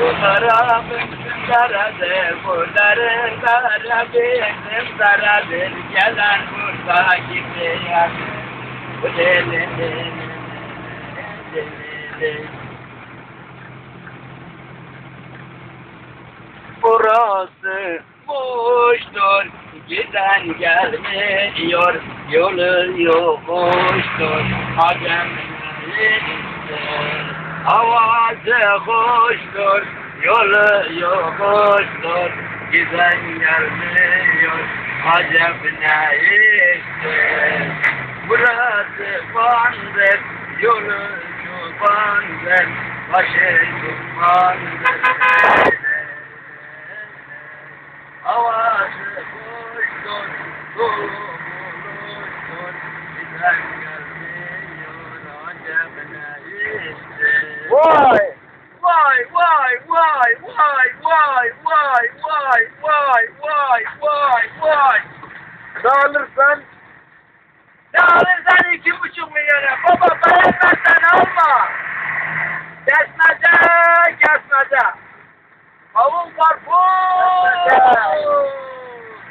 Bunlarımın karadır, bunların kara bizim karadır. Gelen burada gidiyor. Bu deli deli deli. Burası boştur, giden gelmiyor, yolu yokuştur, Adem Havası hoştur, yolu yokuştur, giden gelmiyor, acep ne iştir. Burası bandır, yolu çobandır, başı çobandır. Havası kuştur, bulmuştur, giden gelmiyor, acep ne iştir. Vay! Vay vay vay vay vay vay vay vay vay vay vay. Ne alırsan Ne alırsan iki buçuk milyona. Baba beğenmezsen alma. Kesmece kesmece. Kavun karpuz.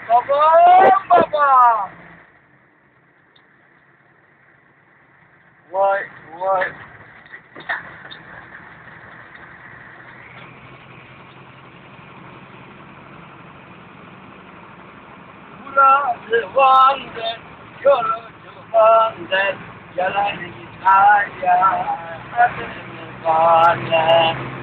Babam baba. vay vay. one that you're the one that you're like Italia, I'm in the one.